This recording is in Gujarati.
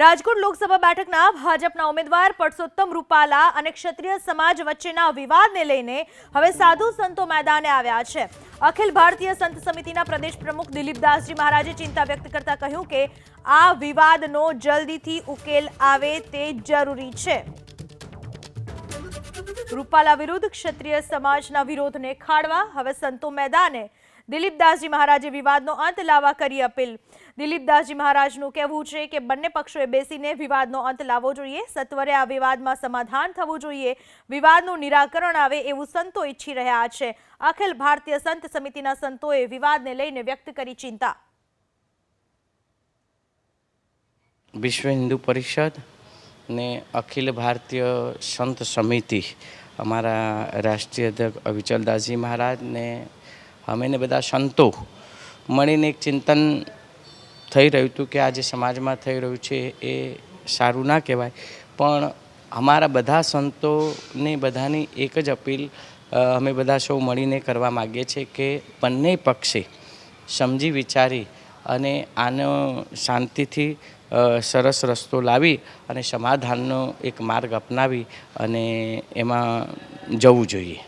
રાજકોટ લોકસભા બેઠકના ભાજપના ઉમેદવાર પરસોત્તમ રૂપાલા અને ક્ષત્રિય સમાજ વચ્ચેના વિવાદને લઈને હવે સાધુ સંતો મેદાને આવ્યા છે. અખિલ ભારતીય સંત સમિતિના પ્રદેશ પ્રમુખ દિલીપદાસજી મહારાજે ચિંતા વ્યક્ત કરતા કહ્યું કે આ વિવાદનો જલ્દીથી ઉકેલ આવે તે જરૂરી છે. રૂપાલા વિરુદ્ધ ક્ષત્રિય સમાજના વિરોધને ખાળવા હવે સંતો મેદાને દિલીપદાસજી મહારાજે વિવાદનો અંત લાવવા કરી અપીલ. દિલીપદાસજી મહારાજનું કહેવું છે કે બંને પક્ષોએ બેસીને વિવાદનો અંત લાવવો જોઈએ. સત્વરે આ વિવાદમાં સમાધાન થવું જોઈએ. વિવાદનું નિરાકરણ આવે એવું સંતો ઈચ્છી રહ્યા છે. અખિલ ભારતીય સંત સમિતિના સંતોએ વિવાદને લઈને વ્યક્ત કરી ચિંતા. વિશ્વ હિન્દુ પરિષદ ને અખિલ ભારતીય સંત સમિતિ, અમારા રાષ્ટ્રીય અધ્યક્ષ અવિચલદાસજી મહારાજ ને અમે ને બધા સંતો મળીને એક ચિંતન થઈ રહ્યું હતું કે આ જે સમાજમાં થઈ રહ્યું છે એ સારું ના કહેવાય. પણ અમારા બધા સંતોને બધાની એક જ અપીલ અમે બધા સૌ મળીને કરવા માગીએ છીએ કે બંને પક્ષે સમજી વિચારી અને આનો શાંતિથી સરસ રસ્તો લાવી અને સમાધાનનો એક માર્ગ અપનાવી અને એમાં જવું જોઈએ.